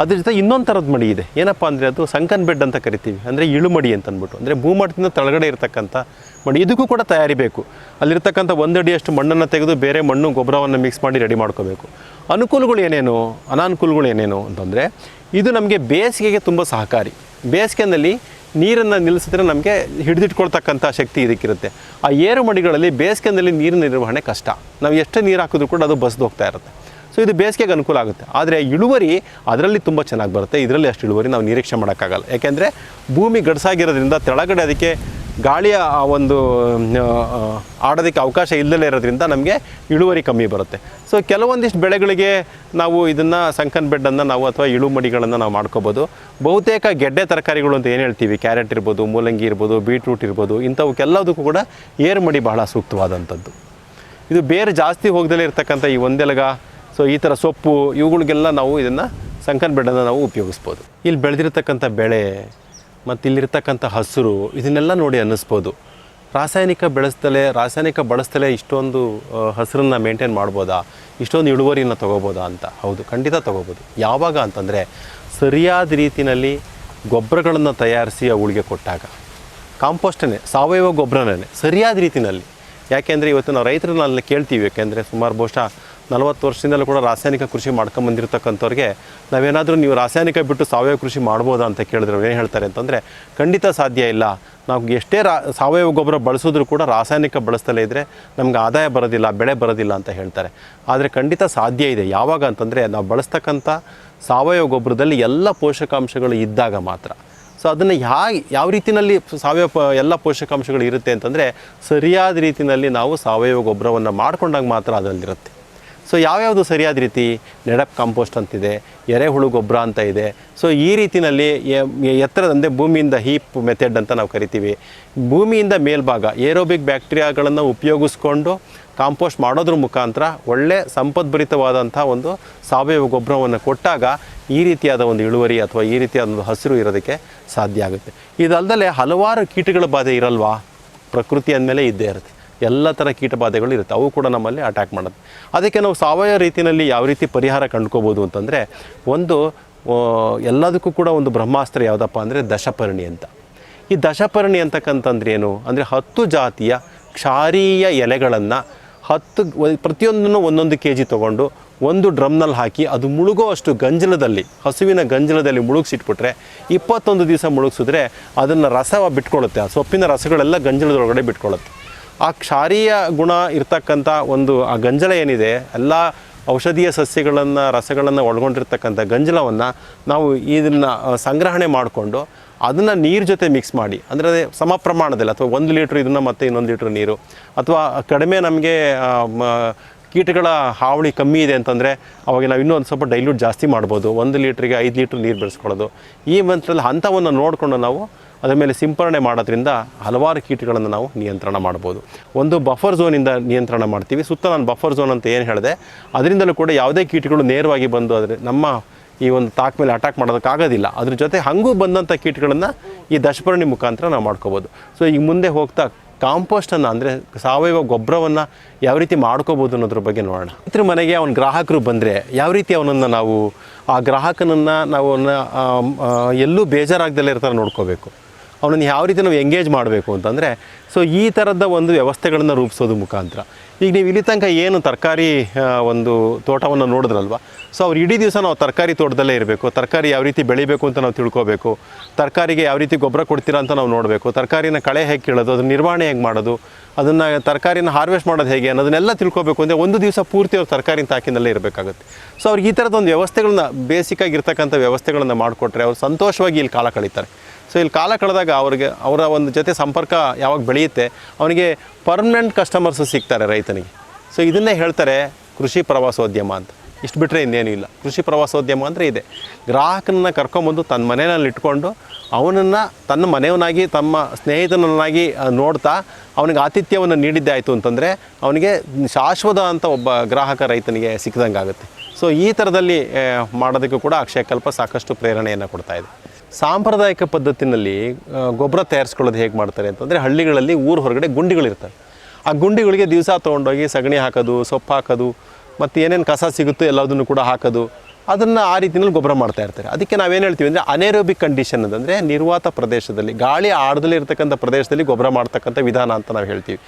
ಅದ್ರ ಜೊತೆ ಇನ್ನೊಂದು ಥರದ ಮಡಿ ಇದೆ. ಏನಪ್ಪ ಅಂದರೆ ಅದು ಸಂಕನ್ ಬೆಡ್ ಅಂತ ಕರಿತೀವಿ. ಅಂದರೆ ಇಳುಮಡಿ ಅಂತ ಅಂದ್ಬಿಟ್ಟು ಅಂದರೆ ಭೂಮಟ್ಟದಿಂದ ತಳಗಡೆ ಇರತಕ್ಕಂಥ ಮಡಿ. ಇದಕ್ಕೂ ಕೂಡ ತಯಾರಿ ಬೇಕು. ಅಲ್ಲಿರ್ತಕ್ಕಂಥ ಒಂದಡಿಯಷ್ಟು ಮಣ್ಣನ್ನು ತೆಗೆದು ಬೇರೆ ಮಣ್ಣು ಗೊಬ್ಬರವನ್ನು ಮಿಕ್ಸ್ ಮಾಡಿ ರೆಡಿ ಮಾಡ್ಕೋಬೇಕು. ಅನುಕೂಲಗಳು ಏನೇನು? ಅನಾನುಕೂಲಗಳು ಏನೇನು ಅಂತಂದರೆ, ಇದು ನಮಗೆ ಬೇಸಿಗೆಗೆ ತುಂಬ ಸಹಕಾರಿ. ಬೇಸಿಗೆನಲ್ಲಿ ನೀರನ್ನು ನಿಲ್ಲಿಸಿದ್ರೆ ನಮಗೆ ಹಿಡಿದಿಟ್ಕೊಳ್ತಕ್ಕಂಥ ಶಕ್ತಿ ಇದಕ್ಕಿರುತ್ತೆ. ಆ ಏರು ಮಡಿಗಳಲ್ಲಿ ಬೇಸಿಗೆನಲ್ಲಿ ನೀರಿನ ನಿರ್ವಹಣೆ ಕಷ್ಟ. ನಾವು ಎಷ್ಟೇ ನೀರು ಹಾಕಿದ್ರು ಕೂಡ ಅದು ಬಸ್ದು ಹೋಗ್ತಾ ಇರುತ್ತೆ. ಸೊ ಇದು ಬೇಸಿಗೆಗೆ ಅನುಕೂಲ ಆಗುತ್ತೆ. ಆದರೆ ಇಳುವರಿ ಅದರಲ್ಲಿ ತುಂಬ ಚೆನ್ನಾಗಿ ಬರುತ್ತೆ. ಇದರಲ್ಲಿ ಅಷ್ಟು ಇಳುವರಿ ನಾವು ನಿರೀಕ್ಷೆ ಮಾಡೋಕ್ಕಾಗಲ್ಲ. ಯಾಕೆಂದರೆ ಭೂಮಿ ಗಡಸಾಗಿರೋದ್ರಿಂದ ತೆಳಗಡೆ ಅದಕ್ಕೆ ಗಾಳಿಯ ಒಂದು ಆಡೋದಕ್ಕೆ ಅವಕಾಶ ಇಲ್ಲದೇ ಇರೋದ್ರಿಂದ ನಮಗೆ ಇಳುವರಿ ಕಮ್ಮಿ ಬರುತ್ತೆ. ಸೊ ಕೆಲವೊಂದಿಷ್ಟು ಬೆಳೆಗಳಿಗೆ ನಾವು ಇದನ್ನು ಸಂಕನ್ ಬೆಡ್ಡನ್ನು ನಾವು ಅಥವಾ ಇಳುಮಡಿಗಳನ್ನು ನಾವು ಮಾಡ್ಕೋಬೋದು. ಬಹುತೇಕ ಗೆಡ್ಡೆ ತರಕಾರಿಗಳು ಅಂತ ಏನು ಹೇಳ್ತೀವಿ? ಕ್ಯಾರೆಟ್ ಇರ್ಬೋದು, ಮೂಲಂಗಿ ಇರ್ಬೋದು, ಬೀಟ್ರೂಟ್ ಇರ್ಬೋದು ಇಂಥವಕ್ಕೆಲ್ಲದಕ್ಕೂ ಕೂಡ ಏರುಮಡಿ ಬಹಳ ಸೂಕ್ತವಾದಂಥದ್ದು. ಇದು ಬೇರೆ ಜಾಸ್ತಿ ಹೋಗದಲ್ಲೇ ಇರ್ತಕ್ಕಂಥ ಈ ಒಂದೆಲಗ ಸೊ ಈ ಥರ ಸೊಪ್ಪು, ಇವುಗಳಿಗೆಲ್ಲ ನಾವು ಇದನ್ನು ಸಂಕನ್ ಬೆಡ್ಡನ್ನು ನಾವು ಉಪಯೋಗಿಸ್ಬೋದು. ಇಲ್ಲಿ ಬೆಳೆದಿರ್ತಕ್ಕಂಥ ಬೆಳೆ ಮತ್ತು ಇಲ್ಲಿರ್ತಕ್ಕಂಥ ಹಸಿರು, ಇದನ್ನೆಲ್ಲ ನೋಡಿ ಅನ್ನಿಸ್ಬೋದು. ರಾಸಾಯನಿಕ ಬೆಳೆಸ್ದಲೇ ರಾಸಾಯನಿಕ ಬಳಸ್ತಲೇ ಇಷ್ಟೊಂದು ಹಸಿರನ್ನು ಮೇಂಟೈನ್ ಮಾಡ್ಬೋದಾ? ಇಷ್ಟೊಂದು ಇಳುವರಿನ ತೊಗೋಬೋದಾ ಅಂತ. ಹೌದು, ಖಂಡಿತ ತೊಗೋಬೋದು. ಯಾವಾಗ ಅಂತಂದರೆ, ಸರಿಯಾದ ರೀತಿಯಲ್ಲಿ ಗೊಬ್ಬರಗಳನ್ನು ತಯಾರಿಸಿ ಅವುಗಳಿಗೆ ಕೊಟ್ಟಾಗ. ಕಾಂಪೋಸ್ಟನ್ನೇ ಸಾವಯವ ಗೊಬ್ಬರನೇ, ಸರಿಯಾದ ರೀತಿಯಲ್ಲಿ. ಯಾಕೆಂದರೆ ಇವತ್ತು ನಾವು ರೈತರನ್ನ ಕೇಳ್ತೀವಿ, ಯಾಕೆಂದರೆ ಸುಮಾರು ಬಹುಶಃ ನಲವತ್ತು ವರ್ಷದಿಂದಲೂ ಕೂಡ ರಾಸಾಯನಿಕ ಕೃಷಿ ಮಾಡ್ಕೊಂಬಂದಿರತಕ್ಕಂಥವ್ರಿಗೆ ನಾವೇನಾದರೂ ನೀವು ರಾಸಾಯನಿಕ ಬಿಟ್ಟು ಸಾವಯವ ಕೃಷಿ ಮಾಡ್ಬೋದಾ ಅಂತ ಕೇಳಿದ್ರೆ ಏನು ಹೇಳ್ತಾರೆ ಅಂತಂದರೆ, ಖಂಡಿತ ಸಾಧ್ಯ ಇಲ್ಲ. ನಾವು ಎಷ್ಟೇ ರಾ, ಸಾವಯವ ಗೊಬ್ಬರ ಬಳಸಿದ್ರೂ ಕೂಡ ರಾಸಾಯನಿಕ ಬಳಸ್ತಲೇ ಇದ್ದರೆ ನಮ್ಗೆ ಆದಾಯ ಬರೋದಿಲ್ಲ, ಬೆಳೆ ಬರೋದಿಲ್ಲ ಅಂತ ಹೇಳ್ತಾರೆ. ಆದರೆ ಖಂಡಿತ ಸಾಧ್ಯ ಇದೆ. ಯಾವಾಗ ಅಂತಂದರೆ ನಾವು ಬಳಸ್ತಕ್ಕಂಥ ಸಾವಯವ ಗೊಬ್ಬರದಲ್ಲಿ ಎಲ್ಲ ಪೋಷಕಾಂಶಗಳು ಇದ್ದಾಗ ಮಾತ್ರ. ಸೊ ಅದನ್ನು ಯಾ ಯಾವ ರೀತಿಯಲ್ಲಿ ಸಾವಯವ ಪ, ಎಲ್ಲ ಪೋಷಕಾಂಶಗಳು ಇರುತ್ತೆ ಅಂತಂದರೆ ಸರಿಯಾದ ರೀತಿಯಲ್ಲಿ ನಾವು ಸಾವಯವ ಗೊಬ್ಬರವನ್ನು ಮಾಡ್ಕೊಂಡಾಗ ಮಾತ್ರ ಅದರಲ್ಲಿರುತ್ತೆ. ಸೊ ಯಾವ್ಯಾವುದು ಸರಿಯಾದ ರೀತಿ ನೆಡಪ್ ಕಾಂಪೋಸ್ಟ್ ಅಂತಿದೆ ಎರೆಹುಳು ಗೊಬ್ಬರ ಅಂತ ಇದೆ. ಸೊ ಈ ರೀತಿಯಲ್ಲಿ ಎ- ಎತ್ತರದ ಅಂದರೆ ಭೂಮಿಯಿಂದ ಹೀಪ್ ಮೆಥಡ್ ಅಂತ ನಾವು ಕರಿತೀವಿ. ಭೂಮಿಯಿಂದ ಮೇಲ್ಭಾಗ ಏರೋಬಿಕ್ ಬ್ಯಾಕ್ಟೀರಿಯಾಗಳನ್ನು ಉಪಯೋಗಿಸ್ಕೊಂಡು ಕಾಂಪೋಸ್ಟ್ ಮಾಡೋದ್ರ ಮುಖಾಂತರ ಒಳ್ಳೆ ಸಂಪದ್ಭರಿತವಾದಂಥ ಒಂದು ಸಾವಯವ ಗೊಬ್ಬರವನ್ನು ಕೊಟ್ಟಾಗ ಈ ರೀತಿಯಾದ ಒಂದು ಇಳುವರಿ ಅಥವಾ ಈ ರೀತಿಯಾದ ಒಂದು ಹಸಿರು ಇರೋದಕ್ಕೆ ಸಾಧ್ಯ ಆಗುತ್ತೆ. ಇದಲ್ಲದೆ ಹಲವಾರು ಕೀಟಗಳ ಬಾಧೆ ಇರಲ್ವಾ? ಪ್ರಕೃತಿ ಅಂದಮೇಲೆ ಇದ್ದೇ ಇರುತ್ತೆ. ಎಲ್ಲ ಥರ ಕೀಟಬಾಧೆಗಳು ಇರುತ್ತೆ. ಅವು ಕೂಡ ನಮ್ಮಲ್ಲಿ ಅಟ್ಯಾಕ್ ಮಾಡುತ್ತೆ. ಅದಕ್ಕೆ ನಾವು ಸಾವಯವ ರೀತಿಯಲ್ಲಿ ಯಾವ ರೀತಿ ಪರಿಹಾರ ಕಂಡ್ಕೋಬೋದು ಅಂತಂದರೆ, ಒಂದು ಎಲ್ಲದಕ್ಕೂ ಕೂಡ ಒಂದು ಬ್ರಹ್ಮಾಸ್ತ್ರ ಯಾವುದಪ್ಪ ಅಂದರೆ ದಶಪರ್ಣಿ ಅಂತ. ಈ ದಶಪರ್ಣಿ ಅಂತಕ್ಕಂತಂದ್ರೆ ಏನು? ಅಂದರೆ ಹತ್ತು ಜಾತಿಯ ಕ್ಷಾರೀಯ ಎಲೆಗಳನ್ನು ಹತ್ತು, ಪ್ರತಿಯೊಂದನ್ನು ಒಂದೊಂದು ಕೆ ಜಿ ತೊಗೊಂಡು ಒಂದು ಡ್ರಮ್ನಲ್ಲಿ ಹಾಕಿ ಅದು ಮುಳುಗೋ ಅಷ್ಟು ಗಂಜಲದಲ್ಲಿ, ಹಸುವಿನ ಗಂಜಲದಲ್ಲಿ ಮುಳುಗಿಸಿಟ್ಬಿಟ್ರೆ ಇಪ್ಪತ್ತೊಂದು ದಿವಸ ಮುಳುಗಿಸಿದ್ರೆ ಅದನ್ನು ರಸ ಬಿಟ್ಕೊಳ್ಳುತ್ತೆ ಆ ಸೊಪ್ಪಿನ ರಸಗಳೆಲ್ಲ ಗಂಜಲದೊಳಗಡೆ ಬಿಟ್ಕೊಳ್ಳುತ್ತೆ ಆ ಕ್ಷಾರೀಯ ಗುಣ ಇರ್ತಕ್ಕಂಥ ಒಂದು, ಆ ಗಂಜಲ ಏನಿದೆ, ಎಲ್ಲ ಔಷಧೀಯ ಸಸ್ಯಗಳನ್ನು, ರಸಗಳನ್ನು ಒಳಗೊಂಡಿರ್ತಕ್ಕಂಥ ಗಂಜಲವನ್ನು ನಾವು ಇದನ್ನು ಸಂಗ್ರಹಣೆ ಮಾಡಿಕೊಂಡು ಅದನ್ನು ನೀರು ಜೊತೆ ಮಿಕ್ಸ್ ಮಾಡಿ, ಅಂದರೆ ಅದೇ ಸಮ ಪ್ರಮಾಣದಲ್ಲಿ ಅಥವಾ ಒಂದು ಲೀಟ್ರ್ ಇದನ್ನು ಮತ್ತು ಇನ್ನೊಂದು ಲೀಟ್ರ್ ನೀರು, ಅಥವಾ ಕಡಿಮೆ ನಮಗೆ ಕೀಟಗಳ ಹಾವಳಿ ಕಮ್ಮಿ ಇದೆ ಅಂತಂದರೆ ಅವಾಗ ನಾವು ಇನ್ನೂ ಒಂದು ಸ್ವಲ್ಪ ಡೈಲ್ಯೂಟ್ ಜಾಸ್ತಿ ಮಾಡ್ಬೋದು, ಒಂದು ಲೀಟ್ರಿಗೆ ಐದು ಲೀಟ್ರ್ ನೀರು ಬೆಳೆಸ್ಕೊಳ್ಳೋದು. ಈ ಮಂತ್ರದಲ್ಲಿ ಹಂತವನ್ನು ನೋಡಿಕೊಂಡು ನಾವು ಅದರ ಮೇಲೆ ಸಿಂಪರಣೆ ಮಾಡೋದ್ರಿಂದ ಹಲವಾರು ಕೀಟಗಳನ್ನು ನಾವು ನಿಯಂತ್ರಣ ಮಾಡ್ಬೋದು. ಒಂದು ಬಫರ್ ಝೋನಿಂದ ನಿಯಂತ್ರಣ ಮಾಡ್ತೀವಿ. ಸುತ್ತ ನಾನು ಬಫರ್ ಝೋನ್ ಅಂತ ಏನು ಹೇಳಿದೆ, ಅದರಿಂದಲೂ ಕೂಡ ಯಾವುದೇ ಕೀಟಗಳು ನೇರವಾಗಿ ಬಂದು ಆದರೆ ನಮ್ಮ ಈ ಒಂದು ತಾಕ್ ಮೇಲೆ ಅಟ್ಯಾಕ್ ಮಾಡೋದಕ್ಕಾಗೋದಿಲ್ಲ. ಅದ್ರ ಜೊತೆ ಹಾಗೂ ಬಂದಂಥ ಕೀಟಗಳನ್ನು ಈ ದಶಪರ್ಣಿ ಮುಖಾಂತರ ನಾವು ಮಾಡ್ಕೋಬೋದು. ಸೊ ಈಗ ಮುಂದೆ ಹೋಗ್ತಾ ಕಾಂಪೋಸ್ಟನ್ನು ಅಂದರೆ ಸಾವಯವ ಗೊಬ್ಬರವನ್ನು ಯಾವ ರೀತಿ ಮಾಡ್ಕೋಬೋದು ಅನ್ನೋದ್ರ ಬಗ್ಗೆ ನೋಡೋಣ. ಇದ್ರ ಮನೆಗೆ ಅವ್ನ ಗ್ರಾಹಕರು ಬಂದರೆ ಯಾವ ರೀತಿ ಅವನನ್ನು ನಾವು ಆ ಗ್ರಾಹಕನನ್ನು ನಾವು ಎಲ್ಲೂ ಬೇಜಾರಾಗ್ದಲ್ಲೇ ಇರ್ತಾರೆ ನೋಡ್ಕೋಬೇಕು. ಅವನನ್ನು ಯಾವ ರೀತಿ ನಾವು ಎಂಗೇಜ್ ಮಾಡಬೇಕು ಅಂತಂದರೆ ಸೊ ಈ ಥರದ ಒಂದು ವ್ಯವಸ್ಥೆಗಳನ್ನು ರೂಪಿಸೋದು ಮುಖಾಂತರ. ಈಗ ನೀವು ಇಲ್ಲಿ ತನಕ ಏನು ತರಕಾರಿ ಒಂದು ತೋಟವನ್ನು ನೋಡಿದ್ರಲ್ವ? ಸೊ ಅವ್ರು ಇಡೀ ದಿವಸ ನಾವು ತರಕಾರಿ ತೋಟದಲ್ಲೇ ಇರಬೇಕು. ತರಕಾರಿ ಯಾವ ರೀತಿ ಬೆಳಿಬೇಕು ಅಂತ ನಾವು ತಿಳ್ಕೋಬೇಕು. ತರಕಾರಿಗೆ ಯಾವ ರೀತಿ ಗೊಬ್ಬರ ಕೊಡ್ತೀರಾ ಅಂತ ನಾವು ನೋಡಬೇಕು. ತರಕಾರಿನ ಕಳೆ ಹೇಗೆ ಕೀಳೋದು, ಅದನ್ನು ನಿರ್ವಹಣೆ ಹೇಗೆ ಮಾಡೋದು, ಅದನ್ನು ತರಕಾರಿನ ಹಾರ್ವೆಸ್ಟ್ ಮಾಡೋದು ಹೇಗೆ ಅನ್ನೋದನ್ನೆಲ್ಲ ತಿಳ್ಕೋಬೇಕು ಅಂದರೆ ಒಂದು ದಿವಸ ಪೂರ್ತಿ ಅವ್ರು ತರಕಾರಿನ ತಾಕಿನಲ್ಲೇ ಇರಬೇಕಾಗುತ್ತೆ. ಸೊ ಅವ್ರಿಗೆ ಈ ಥರದ ಒಂದು ವ್ಯವಸ್ಥೆಗಳನ್ನ ಬೇಸಿಕ್ಕಾಗಿರ್ತಕ್ಕಂಥ ವ್ಯವಸ್ಥೆಗಳನ್ನ ಮಾಡಿಕೊಟ್ರೆ ಅವ್ರು ಸಂತೋಷವಾಗಿ ಇಲ್ಲಿ ಕಾಲ ಕಳೀತಾರೆ. ಸೊ ಇಲ್ಲಿ ಕಾಲ ಕಳೆದಾಗ ಅವ್ರಿಗೆ, ಅವರ ಒಂದು ಜೊತೆ ಸಂಪರ್ಕ ಯಾವಾಗ ಬೆಳೆಯುತ್ತೆ, ಅವನಿಗೆ ಪರ್ಮನೆಂಟ್ ಕಸ್ಟಮರ್ಸು ಸಿಗ್ತಾರೆ ರೈತನಿಗೆ. ಸೊ ಇದನ್ನೇ ಹೇಳ್ತಾರೆ ಕೃಷಿ ಪ್ರವಾಸೋದ್ಯಮ ಅಂತ. ಇಷ್ಟು ಬಿಟ್ಟರೆ ಇನ್ನೇನು ಇಲ್ಲ. ಕೃಷಿ ಪ್ರವಾಸೋದ್ಯಮ ಅಂದರೆ ಇದೆ. ಗ್ರಾಹಕನನ್ನು ಕರ್ಕೊಂಬಂದು ತನ್ನ ಮನೆಯಲ್ಲಿ ಇಟ್ಕೊಂಡು, ಅವನನ್ನು ತನ್ನ ಮನೆಯವನಾಗಿ, ತಮ್ಮ ಸ್ನೇಹಿತನನ್ನಾಗಿ ನೋಡ್ತಾ ಅವನಿಗೆ ಆತಿಥ್ಯವನ್ನು ನೀಡಿದ್ದೆ ಆಯಿತು ಅಂತಂದರೆ, ಅವನಿಗೆ ಶಾಶ್ವತ ಅಂತ ಒಬ್ಬ ಗ್ರಾಹಕ ರೈತನಿಗೆ ಸಿಕ್ಕಿದಂಗೆ ಆಗುತ್ತೆ ಸೊ ಈ ಥರದಲ್ಲಿ ಮಾಡೋದಕ್ಕೂ ಕೂಡ ಅಕ್ಷಯಕಲ್ಪ ಸಾಕಷ್ಟು ಪ್ರೇರಣೆಯನ್ನು ಕೊಡ್ತಾಯಿದೆ ಸಾಂಪ್ರದಾಯಿಕ ಪದ್ಧತಿನಲ್ಲಿ ಗೊಬ್ಬರ ತಯಾರಿಸ್ಕೊಳ್ಳೋದು ಹೇಗೆ ಮಾಡ್ತಾರೆ ಅಂತಂದರೆ ಹಳ್ಳಿಗಳಲ್ಲಿ ಊರು ಹೊರಗಡೆ ಗುಂಡಿಗಳಿರ್ತವೆ ಆ ಗುಂಡಿಗಳಿಗೆ ದಿವಸ ತೊಗೊಂಡೋಗಿ ಸಗಣಿ ಹಾಕೋದು, ಸೊಪ್ಪು ಹಾಕೋದು, ಮತ್ತು ಏನೇನು ಕಸ ಸಿಗುತ್ತೋ ಎಲ್ಲದನ್ನು ಕೂಡ ಹಾಕೋದು. ಅದನ್ನು ಆ ರೀತಿಯಲ್ಲಿ ಗೊಬ್ಬರ ಮಾಡ್ತಾ ಇರ್ತಾರೆ. ಅದಕ್ಕೆ ನಾವೇನು ಹೇಳ್ತೀವಿ ಅಂದರೆ ಅನೇರೋಬಿಕ್ ಕಂಡೀಷನ್ ಅಂದರೆ ನಿರ್ವಾತ ಪ್ರದೇಶದಲ್ಲಿ, ಗಾಳಿ ಆಡದಲ್ಲೇ ಇರತಕ್ಕಂಥ ಪ್ರದೇಶದಲ್ಲಿ ಗೊಬ್ಬರ ಮಾಡ್ತಕ್ಕಂಥ ವಿಧಾನ ಅಂತ ನಾವು ಹೇಳ್ತೀವಿ.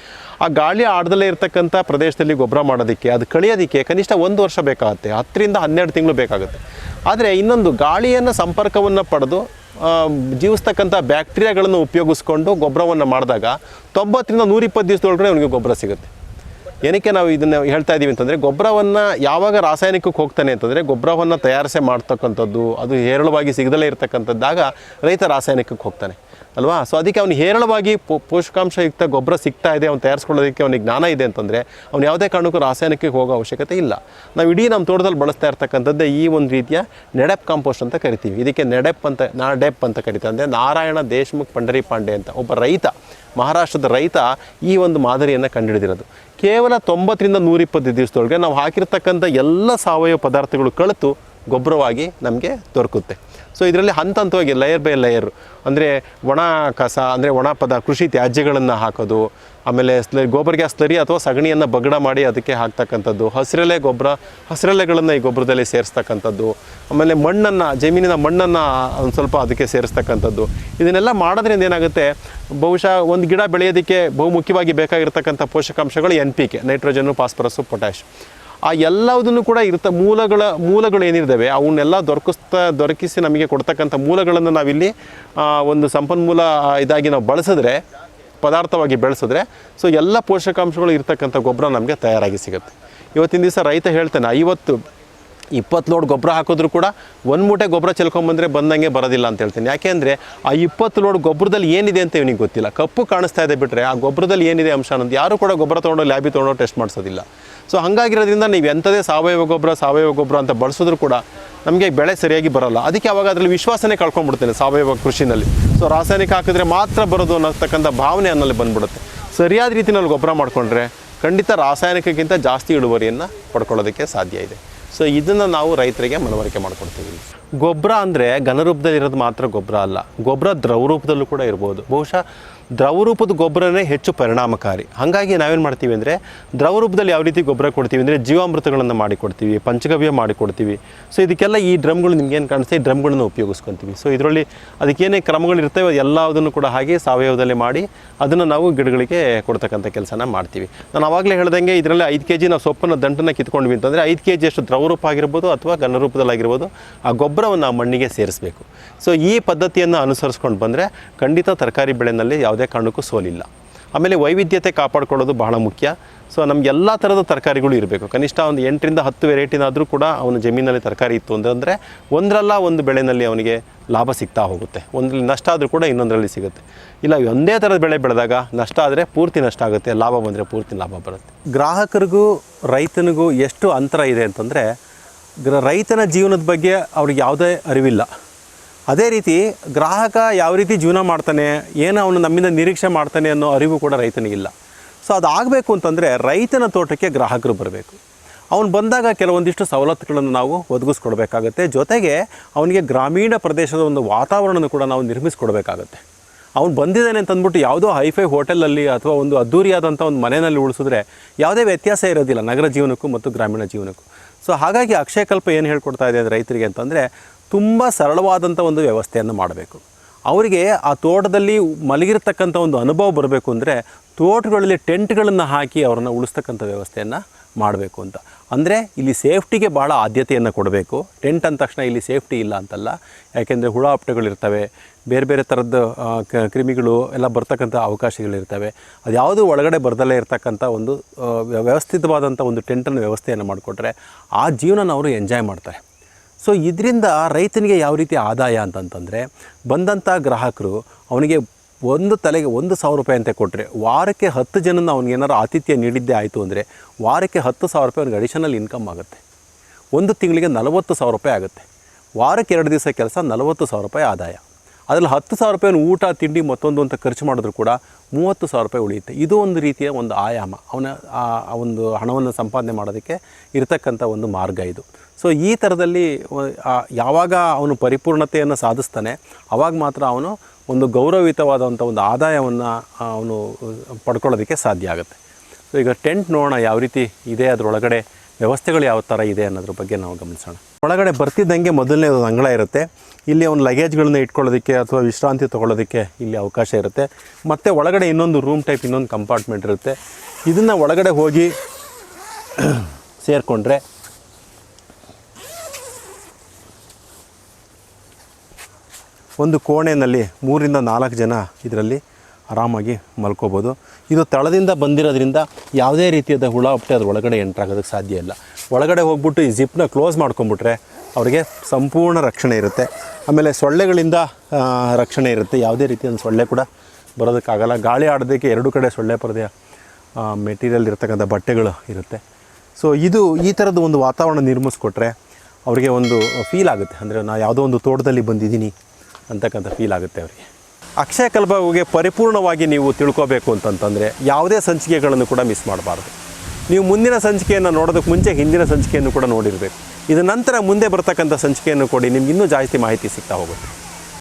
ಆ ಗಾಳಿ ಆಡದಲ್ಲೇ ಇರತಕ್ಕಂಥ ಪ್ರದೇಶದಲ್ಲಿ ಗೊಬ್ಬರ ಮಾಡೋದಕ್ಕೆ, ಅದು ಕಳಿಯೋದಕ್ಕೆ ಕನಿಷ್ಠ ಒಂದು ವರ್ಷ ಬೇಕಾಗುತ್ತೆ. ಹತ್ತರಿಂದ ಹನ್ನೆರಡು ತಿಂಗಳು ಬೇಕಾಗುತ್ತೆ. ಆದರೆ ಇನ್ನೊಂದು ಗಾಳಿಯನ್ನು ಸಂಪರ್ಕವನ್ನು ಪಡೆದು ಜೀವಿಸ್ತಕ್ಕಂಥ ಬ್ಯಾಕ್ಟೀರಿಯಾಗಳನ್ನು ಉಪಯೋಗಿಸ್ಕೊಂಡು ಗೊಬ್ಬರವನ್ನು ಮಾಡಿದಾಗ ತೊಂಬತ್ತರಿಂದ ನೂರಿಪ್ಪತ್ತು ದಿವಸದೊಳಗಡೆ ಅವನಿಗೆ ಗೊಬ್ಬರ ಸಿಗುತ್ತೆ. ಏನಕ್ಕೆ ನಾವು ಇದನ್ನು ಹೇಳ್ತಾ ಇದ್ದೀವಿ ಅಂತಂದರೆ ಗೊಬ್ಬರವನ್ನು ಯಾವಾಗ ರಾಸಾಯನಿಕಕ್ಕೆ ಹೋಗ್ತಾನೆ ಅಂತಂದರೆ ಗೊಬ್ಬರವನ್ನು ತಯಾರಿಸೆ ಮಾಡ್ತಕ್ಕಂಥದ್ದು, ಅದು ಹೇರಳವಾಗಿ ಸಿಗದಲ್ಲೇ ಇರತಕ್ಕಂಥದ್ದಾಗ ರೈತ ರಾಸಾಯನಿಕಕ್ಕೆ ಹೋಗ್ತಾನೆ. ಅಲ್ವಾ? ಸೊ ಅದಕ್ಕೆ ಅವ್ನಿಗೆ ಹೇರಳವಾಗಿ ಪೋಷಕಾಂಶಯುಕ್ತ ಗೊಬ್ಬರ ಸಿಗ್ತಾ ಇದೆ, ಅವ್ನು ತಯಾರಿಸ್ಕೊಳ್ಳೋದಕ್ಕೆ ಅವನಿಗೆ ಜ್ಞಾನ ಇದೆ ಅಂತಂದರೆ ಅವ್ನು ಯಾವುದೇ ಕಾರಣಕ್ಕೂ ರಾಸಾಯನಿಕಕ್ಕೆ ಹೋಗೋ ಅವಶ್ಯಕತೆ ಇಲ್ಲ. ನಾವು ಇಡೀ ನಮ್ಮ ತೋಟದಲ್ಲಿ ಬಳಸ್ತಾ ಇರ್ತಕ್ಕಂಥದ್ದೇ ಈ ಒಂದು ರೀತಿಯ ನೆಡೆಪ್ ಕಾಂಪೋಸ್ಟ್ ಅಂತ ಕರಿತೀವಿ. ಇದಕ್ಕೆ ನೆಡೆಪ್ ಅಂತ, ನಾಡೆಪ್ ಅಂತ ಕರಿತಾರೆ ಅಂದರೆ ನಾರಾಯಣ ದೇಶ್ಮುಖ್ ಪಂಡರಿ ಪಾಂಡೆ ಅಂತ ಒಬ್ಬ ರೈತ, ಮಹಾರಾಷ್ಟ್ರದ ರೈತ ಈ ಒಂದು ಮಾದರಿಯನ್ನು ಕಂಡುಹಿಡಿದಿರೋದು. ಕೇವಲ ತೊಂಬತ್ತರಿಂದ ನೂರಿಪ್ಪತ್ತು ದಿವಸದೊಳಗೆ ನಾವು ಹಾಕಿರ್ತಕ್ಕಂಥ ಎಲ್ಲ ಸಾವಯವ ಪದಾರ್ಥಗಳು ಕಳೆತು ಗೊಬ್ಬರವಾಗಿ ನಮಗೆ ದೊರಕುತ್ತೆ. ಸೊ ಇದರಲ್ಲಿ ಹಂತ ಹಂತವಾಗಿ ಲೇಯರ್ ಬೈ ಲೇಯರ್ ಅಂದರೆ ಒಣ ಕಸ, ಅಂದರೆ ಒಣ ಪದ, ಕೃಷಿ ತ್ಯಾಜ್ಯಗಳನ್ನು ಹಾಕೋದು, ಆಮೇಲೆ ಸ್ಲ ಗೊಬ್ಬರ ಗ್ಯಾಸ್ ಸ್ಲರಿ ಅಥವಾ ಸಗಣಿಯನ್ನು ಬಗಡ ಮಾಡಿ ಅದಕ್ಕೆ ಹಾಕ್ತಕ್ಕಂಥದ್ದು, ಹಸಿರೆಲೆ ಗೊಬ್ಬರ, ಹಸಿರೆಲೆಗಳನ್ನು ಈ ಗೊಬ್ಬರದಲ್ಲಿ ಸೇರಿಸ್ತಕ್ಕಂಥದ್ದು, ಆಮೇಲೆ ಮಣ್ಣನ್ನು, ಜಮೀನಿನ ಮಣ್ಣನ್ನು ಒಂದು ಸ್ವಲ್ಪ ಅದಕ್ಕೆ ಸೇರಿಸ್ತಕ್ಕಂಥದ್ದು. ಇದನ್ನೆಲ್ಲ ಮಾಡೋದ್ರಿಂದ ಏನಾಗುತ್ತೆ, ಬಹುಶಃ ಒಂದು ಗಿಡ ಬೆಳೆಯೋದಕ್ಕೆ ಬಹುಮುಖ್ಯವಾಗಿ ಬೇಕಾಗಿರ್ತಕ್ಕಂಥ ಪೋಷಕಾಂಶಗಳು N P K nitrogen phosphorus potash ಆ ಎಲ್ಲದನ್ನು ಕೂಡ ಇರ್ತ ಮೂಲಗಳ, ಮೂಲಗಳು ಏನಿರ್ತವೆ, ಅವನ್ನೆಲ್ಲ ದೊರಕಿಸ್ತಾ, ದೊರಕಿಸಿ ನಮಗೆ ಕೊಡ್ತಕ್ಕಂಥ ಮೂಲಗಳನ್ನು ನಾವಿಲ್ಲಿ ಒಂದು ಸಂಪನ್ಮೂಲ ಇದಾಗಿ ನಾವು ಬಳಸಿದ್ರೆ, ಪದಾರ್ಥವಾಗಿ ಬೆಳೆಸಿದ್ರೆ, ಸೊ ಎಲ್ಲ ಪೋಷಕಾಂಶಗಳು ಇರ್ತಕ್ಕಂಥ ಗೊಬ್ಬರ ನಮಗೆ ತಯಾರಾಗಿ ಸಿಗುತ್ತೆ. ಇವತ್ತಿನ ದಿವಸ ರೈತ ಹೇಳ್ತಾನೆ, ಐವತ್ತು, ಇಪ್ಪತ್ತು ಲೋಡ್ ಗೊಬ್ಬರ ಹಾಕಿದ್ರು ಕೂಡ ಒಂದು ಮೂಟೆ ಗೊಬ್ಬರ ಚೆಲ್ಕೊಂಬಂದರೆ ಬಂದಂಗೆ ಬರೋದಿಲ್ಲ ಅಂತ ಹೇಳ್ತೀನಿ. ಯಾಕೆಂದರೆ ಆ ಇಪ್ಪತ್ತು ಲೋಡ್ ಗೊಬ್ಬರದಲ್ಲಿ ಏನಿದೆ ಅಂತ ಇವನಿಗೆ ಗೊತ್ತಿಲ್ಲ. ಕಪ್ಪು ಕಾಣಿಸ್ತಾ ಇದೆ ಬಿಟ್ಟರೆ ಆ ಗೊಬ್ಬರದಲ್ಲಿ ಏನಿದೆ ಅಂಶ ಅನ್ನೋದು ಯಾರು ಕೂಡ ಗೊಬ್ಬರ ತೊಗೊಂಡು ಲ್ಯಾಬಿ ತೊಗೊಂಡು ಟೆಸ್ಟ್ ಮಾಡಿಸೋದಿಲ್ಲ. ಸೊ ಹಾಗಾಗಿರೋದ್ರಿಂದ ನೀವು ಎಂಥದೇ ಸಾವಯವ ಗೊಬ್ಬರ ಸಾವಯವ ಗೊಬ್ಬರ ಅಂತ ಬಳಸಿದ್ರು ಕೂಡ ನಮಗೆ ಬೆಳೆ ಸರಿಯಾಗಿ ಬರೋಲ್ಲ. ಅದಕ್ಕೆ ಅವಾಗ ಅದರಲ್ಲಿ ವಿಶ್ವಾಸನೇ ಕಳ್ಕೊಂಡ್ಬಿಡ್ತೇನೆ ಸಾವಯವ ಕೃಷಿನಲ್ಲಿ. ಸೊ ರಾಸಾಯನಿಕ ಹಾಕಿದ್ರೆ ಮಾತ್ರ ಬರೋದು ಅನ್ನೋತಕ್ಕಂಥ ಭಾವನೆ ಅನ್ನಲ್ಲಿ ಬಂದ್ಬಿಡುತ್ತೆ. ಸರಿಯಾದ ರೀತಿಯಲ್ಲಿ ಗೊಬ್ಬರ ಮಾಡಿಕೊಂಡ್ರೆ ಖಂಡಿತ ರಾಸಾಯನಿಕಕ್ಕಿಂತ ಜಾಸ್ತಿ ಇಳುವರಿಯನ್ನು ಪಡ್ಕೊಳ್ಳೋದಕ್ಕೆ ಸಾಧ್ಯ ಇದೆ. ಸೊ ಇದನ್ನು ನಾವು ರೈತರಿಗೆ ಮನವರಿಕೆ ಮಾಡಿಕೊಡ್ತೀವಿ. ಗೊಬ್ಬರ ಅಂದರೆ ಘನರೂಪದಲ್ಲಿರೋದು ಮಾತ್ರ ಗೊಬ್ಬರ ಅಲ್ಲ. ಗೊಬ್ಬರ ದ್ರವರೂಪದಲ್ಲೂ ಕೂಡ ಇರ್ಬೋದು. ಬಹುಶಃ ದ್ರವರೂಪದ ಗೊಬ್ಬರನೇ ಹೆಚ್ಚು ಪರಿಣಾಮಕಾರಿ. ಹಾಗಾಗಿ ನಾವೇನು ಮಾಡ್ತೀವಿ ಅಂದರೆ ದ್ರವರೂಪದಲ್ಲಿ ಯಾವ ರೀತಿ ಗೊಬ್ಬರ ಕೊಡ್ತೀವಿ ಅಂದರೆ, ಜೀವಾಮೃತಗಳನ್ನು ಮಾಡಿಕೊಡ್ತೀವಿ, ಪಂಚಗವ್ಯ ಮಾಡಿಕೊಡ್ತೀವಿ. ಸೊ ಇದಕ್ಕೆಲ್ಲ ಈ ಡ್ರಮ್ಗಳು ನಿಮ್ಗೇನು ಕಾಣಿಸ್ತೀವಿ ಡ್ರಮ್ಗಳನ್ನು ಉಪಯೋಗಿಸ್ಕೊತೀವಿ. ಸೊ ಇದರಲ್ಲಿ ಅದಕ್ಕೇನೇ ಕ್ರಮಗಳಿರ್ತವೆ ಎಲ್ಲದನ್ನು ಕೂಡ ಹಾಗೆ ಸಾವಯವದಲ್ಲಿ ಮಾಡಿ ಅದನ್ನು ನಾವು ಗಿಡಗಳಿಗೆ ಕೊಡ್ತಕ್ಕಂಥ ಕೆಲಸನ ಮಾಡ್ತೀವಿ. ನಾನು ಆವಾಗಲೇ ಹೇಳ್ದಂಗೆ ಇದರಲ್ಲಿ ಐದು ಕೆ ಜಿ ನಾವು ಸೊಪ್ಪನ್ನು ದಂಟನ್ನು ಕಿತ್ಕೊಂಡ್ವಿ ಅಂತಂದರೆ, ಐದು ಕೆ ದ್ರವ ದ್ರವರೂಪ ಆಗಿರ್ಬೋದು ಅಥವಾ ಘನರೂಪದಲ್ಲಾಗಿರ್ಬೋದು ಆ ಗೊಬ್ಬರವನ್ನು ಮಣ್ಣಿಗೆ ಸೇರಿಸಬೇಕು. ಸೊ ಈ ಪದ್ಧತಿಯನ್ನು ಅನುಸರಿಸ್ಕೊಂಡು ಬಂದರೆ ಖಂಡಿತ ತರಕಾರಿ ಬೆಳೆನಲ್ಲಿ ಯಾವುದೇ ಕಾರಣಕ್ಕೂ ಸೋಲಿಲ್ಲ. ಆಮೇಲೆ ವೈವಿಧ್ಯತೆ ಕಾಪಾಡ್ಕೊಳ್ಳೋದು ಬಹಳ ಮುಖ್ಯ. ಸೊ ನಮ್ಗೆ ಎಲ್ಲ ಥರದ ತರಕಾರಿಗಳು ಇರಬೇಕು. ಕನಿಷ್ಠ ಒಂದು ಎಂಟರಿಂದ ಹತ್ತು ವೆರೈಟಿನಾದರೂ ಕೂಡ ಅವನ ಜಮೀನಲ್ಲಿ ತರಕಾರಿ ಇತ್ತು ಅಂತಂದರೆ ಒಂದರಲ್ಲ ಒಂದು ಬೆಳೆನಲ್ಲಿ ಅವನಿಗೆ ಲಾಭ ಸಿಗ್ತಾ ಹೋಗುತ್ತೆ. ಒಂದರಲ್ಲಿ ನಷ್ಟ ಆದರೂ ಕೂಡ ಇನ್ನೊಂದರಲ್ಲಿ ಸಿಗುತ್ತೆ. ಇಲ್ಲ, ಒಂದೇ ಥರದ ಬೆಳೆ ಬೆಳೆದಾಗ ನಷ್ಟ ಆದರೆ ಪೂರ್ತಿ ನಷ್ಟ ಆಗುತ್ತೆ, ಲಾಭ ಬಂದರೆ ಪೂರ್ತಿ ಲಾಭ ಬರುತ್ತೆ. ಗ್ರಾಹಕರಿಗೂ ರೈತನಿಗೂ ಎಷ್ಟು ಅಂತರ ಇದೆ ಅಂತಂದರೆ ರೈತನ ಜೀವನದ ಬಗ್ಗೆ ಅವ್ರಿಗೆ ಯಾವುದೇ ಅರಿವಿಲ್ಲ. ಅದೇ ರೀತಿ ಗ್ರಾಹಕ ಯಾವ ರೀತಿ ಜೀವನ ಮಾಡ್ತಾನೆ, ಏನು ಅವನು ನಮ್ಮಿಂದ ನಿರೀಕ್ಷೆ ಮಾಡ್ತಾನೆ ಅನ್ನೋ ಅರಿವು ಕೂಡ ರೈತನಿಗಿಲ್ಲ. ಸೊ ಅದಾಗಬೇಕು ಅಂತಂದರೆ ರೈತನ ತೋಟಕ್ಕೆ ಗ್ರಾಹಕರು ಬರಬೇಕು. ಅವನು ಬಂದಾಗ ಕೆಲವೊಂದಿಷ್ಟು ಸವಲತ್ತುಗಳನ್ನು ನಾವು ಒದಗಿಸ್ಕೊಡ್ಬೇಕಾಗತ್ತೆ. ಜೊತೆಗೆ ಅವನಿಗೆ ಗ್ರಾಮೀಣ ಪ್ರದೇಶದ ಒಂದು ವಾತಾವರಣವನ್ನು ಕೂಡ ನಾವು ನಿರ್ಮಿಸ್ಕೊಡ್ಬೇಕಾಗತ್ತೆ. ಅವ್ನು ಬಂದಿದ್ದಾನೆ ಅಂತ ಅಂದ್ಬಿಟ್ಟು ಯಾವುದೋ ಹೈಫೈ ಹೋಟೆಲಲ್ಲಿ ಅಥವಾ ಒಂದು ಅದ್ದೂರಿಯಾದಂಥ ಒಂದು ಮನೆಯಲ್ಲಿ ಉಳಿಸಿದ್ರೆ ಯಾವುದೇ ವ್ಯತ್ಯಾಸ ಇರೋದಿಲ್ಲ ನಗರ ಜೀವನಕ್ಕೂ ಮತ್ತು ಗ್ರಾಮೀಣ ಜೀವನಕ್ಕೂ. ಸೊ ಹಾಗಾಗಿ ಅಕ್ಷಯಕಲ್ಪ ಏನು ಹೇಳ್ಕೊಡ್ತಾ ಇದೆ ರೈತರಿಗೆ ಅಂತಂದರೆ ತುಂಬ ಸರಳವಾದಂಥ ಒಂದು ವ್ಯವಸ್ಥೆಯನ್ನು ಮಾಡಬೇಕು. ಅವರಿಗೆ ಆ ತೋಟದಲ್ಲಿ ಮಲಗಿರ್ತಕ್ಕಂಥ ಒಂದು ಅನುಭವ ಬರಬೇಕು ಅಂದರೆ ತೋಟಗಳಲ್ಲಿ ಟೆಂಟ್ಗಳನ್ನು ಹಾಕಿ ಅವ್ರನ್ನ ಉಳಿಸ್ತಕ್ಕಂಥ ವ್ಯವಸ್ಥೆಯನ್ನು ಮಾಡಬೇಕು ಅಂತ. ಅಂದರೆ ಇಲ್ಲಿ ಸೇಫ್ಟಿಗೆ ಭಾಳ ಆದ್ಯತೆಯನ್ನು ಕೊಡಬೇಕು. ಟೆಂಟ್ ಅಂದ ತಕ್ಷಣ ಇಲ್ಲಿ ಸೇಫ್ಟಿ ಇಲ್ಲ ಅಂತಲ್ಲ. ಯಾಕೆಂದರೆ ಹುಳ ಹಪ್ಪಟೆಗಳಿರ್ತವೆ ಬೇರೆ ಬೇರೆ ಕ- ಕ್ರಿಮಿಗಳು ಎಲ್ಲ ಬರ್ತಕ್ಕಂಥ ಅವಕಾಶಗಳಿರ್ತವೆ ಅದು ಯಾವುದು ಒಳಗಡೆ ಬರ್ದಲ್ಲೇ ಇರ್ತಕ್ಕಂಥ ಒಂದು ವ್ಯವಸ್ಥಿತವಾದಂಥ ಒಂದು ಟೆಂಟನ್ನು ವ್ಯವಸ್ಥೆಯನ್ನು ಮಾಡಿಕೊಟ್ರೆ ಆ ಜೀವನನ ಅವರು ಎಂಜಾಯ್ ಮಾಡ್ತಾರೆ. ಸೊ ಇದರಿಂದ ರೈತನಿಗೆ ಯಾವ ರೀತಿ ಆದಾಯ ಅಂತಂತಂದರೆ ಬಂದಂಥ ಗ್ರಾಹಕರು ಅವನಿಗೆ ಒಂದು ತಲೆಗೆ ಒಂದು ಸಾವಿರ ರೂಪಾಯಿ ಅಂತ ಕೊಟ್ಟರೆ ವಾರಕ್ಕೆ ಹತ್ತು ಜನನ ಅವ್ನಿಗೆ ಏನಾರು ಆತಿಥ್ಯ ನೀಡಿದ್ದೇ ಆಯಿತು ಅಂದರೆ, ವಾರಕ್ಕೆ ಹತ್ತು ಸಾವಿರ ರೂಪಾಯಿ ಅವ್ನಿಗೆ ಅಡಿಷನಲ್ ಇನ್ಕಮ್ ಆಗುತ್ತೆ. ಒಂದು ತಿಂಗಳಿಗೆ ನಲವತ್ತು ಸಾವಿರ ರೂಪಾಯಿ ಆಗುತ್ತೆ. ವಾರಕ್ಕೆ ಎರಡು ದಿವಸ ಕೆಲಸ, ನಲವತ್ತು ಸಾವಿರ ರೂಪಾಯಿ ಆದಾಯ. ಅದರಲ್ಲಿ ಹತ್ತು ಸಾವಿರ ರೂಪಾಯಿ ಊಟ, ತಿಂಡಿ ಮತ್ತೊಂದು ಅಂತ ಖರ್ಚು ಮಾಡಿದ್ರು ಕೂಡ ಮೂವತ್ತು ಸಾವಿರ ರೂಪಾಯಿ ಉಳಿಯುತ್ತೆ. ಇದು ಒಂದು ರೀತಿಯ ಒಂದು ಆಯಾಮ. ಅವನ ಆ ಒಂದು ಹಣವನ್ನು ಸಂಪಾದನೆ ಮಾಡೋದಕ್ಕೆ ಇರತಕ್ಕಂಥ ಒಂದು ಮಾರ್ಗ ಇದು. ಸೊ ಈ ಥರದಲ್ಲಿ ಯಾವಾಗ ಅವನು ಪರಿಪೂರ್ಣತೆಯನ್ನು ಸಾಧಿಸ್ತಾನೆ, ಅವಾಗ ಮಾತ್ರ ಅವನು ಒಂದು ಗೌರವಯುತವಾದಂಥ ಒಂದು ಆದಾಯವನ್ನು ಅವನು ಪಡ್ಕೊಳ್ಳೋದಕ್ಕೆ ಸಾಧ್ಯ ಆಗುತ್ತೆ. ಸೊ ಈಗ ಟೆಂಟ್ ನೋಡೋಣ, ಯಾವ ರೀತಿ ಇದೆ, ಅದರೊಳಗಡೆ ವ್ಯವಸ್ಥೆಗಳು ಯಾವ ಥರ ಇದೆ ಅನ್ನೋದ್ರ ಬಗ್ಗೆ ನಾವು ಗಮನಿಸೋಣ. ಒಳಗಡೆ ಬರ್ತಿದ್ದಂಗೆ ಮೊದಲನೇ ಒಂದು ಅಂಗಳ ಇರುತ್ತೆ. ಇಲ್ಲಿ ಅವ್ನು ಲಗೇಜ್ಗಳನ್ನ ಇಟ್ಕೊಳ್ಳೋದಕ್ಕೆ ಅಥವಾ ವಿಶ್ರಾಂತಿ ತೊಗೊಳ್ಳೋದಕ್ಕೆ ಇಲ್ಲಿ ಅವಕಾಶ ಇರುತ್ತೆ. ಮತ್ತು ಒಳಗಡೆ ಇನ್ನೊಂದು ರೂಮ್ ಟೈಪ್, ಇನ್ನೊಂದು ಕಂಪಾರ್ಟ್ಮೆಂಟ್ ಇರುತ್ತೆ. ಇದನ್ನು ಒಳಗಡೆ ಹೋಗಿ ಸೇರಿಕೊಂಡ್ರೆ ಒಂದು ಕೋಣೆಯಲ್ಲಿ ಮೂರಿಂದ ನಾಲ್ಕು ಜನ ಇದರಲ್ಲಿ ಆರಾಮಾಗಿ ಮಲ್ಕೋಬೋದು. ಇದು ತಳದಿಂದ ಬಂದಿರೋದ್ರಿಂದ ಯಾವುದೇ ರೀತಿಯಾದ ಹುಳ ಹುಟ್ಟೆ ಅದ್ರ ಒಳಗಡೆ ಎಂಟ್ರಾಗೋದಕ್ಕೆ ಸಾಧ್ಯ ಇಲ್ಲ. ಒಳಗಡೆ ಹೋಗ್ಬಿಟ್ಟು ಈ ಜಿಪ್ನ ಕ್ಲೋಸ್ ಮಾಡ್ಕೊಂಬಿಟ್ರೆ ಅವರಿಗೆ ಸಂಪೂರ್ಣ ರಕ್ಷಣೆ ಇರುತ್ತೆ. ಆಮೇಲೆ ಸೊಳ್ಳೆಗಳಿಂದ ರಕ್ಷಣೆ ಇರುತ್ತೆ. ಯಾವುದೇ ರೀತಿಯಾದ ಸೊಳ್ಳೆ ಕೂಡ ಬರೋದಕ್ಕಾಗಲ್ಲ. ಗಾಳಿ ಆಡೋದಕ್ಕೆ ಎರಡು ಕಡೆ ಸೊಳ್ಳೆ ಪರದೆಯ ಮೆಟೀರಿಯಲ್ ಇರತಕ್ಕಂಥ ಬಟ್ಟೆಗಳು ಇರುತ್ತೆ. ಸೊ ಇದು ಈ ಥರದ ಒಂದು ವಾತಾವರಣ ನಿರ್ಮಿಸ್ಕೊಟ್ರೆ ಅವರಿಗೆ ಒಂದು ಫೀಲ್ ಆಗುತ್ತೆ. ಅಂದರೆ ನಾ ಯಾವುದೋ ಒಂದು ತೋಟದಲ್ಲಿ ಬಂದಿದ್ದೀನಿ ಅಂತಕ್ಕಂಥ ಫೀಲ್ ಆಗುತ್ತೆ ಅವರಿಗೆ. ಅಕ್ಷಯ ಕಲ್ಪಗೆ ಪರಿಪೂರ್ಣವಾಗಿ ನೀವು ತಿಳ್ಕೋಬೇಕು ಅಂತಂತಂದರೆ ಯಾವುದೇ ಸಂಚಿಕೆಗಳನ್ನು ಕೂಡ ಮಿಸ್ ಮಾಡಬಾರ್ದು. ನೀವು ಮುಂದಿನ ಸಂಚಿಕೆಯನ್ನು ನೋಡೋದಕ್ಕೆ ಮುಂಚೆ ಹಿಂದಿನ ಸಂಚಿಕೆಯನ್ನು ಕೂಡ ನೋಡಿರಬೇಕು. ಇದರ ನಂತರ ಮುಂದೆ ಬರ್ತಕ್ಕಂಥ ಸಂಚಿಕೆಯನ್ನು ಕೊಡಿ, ನಿಮ್ಗೆ ಇನ್ನೂ ಜಾಸ್ತಿ ಮಾಹಿತಿ ಸಿಗ್ತಾ ಹೋಗುತ್ತೆ.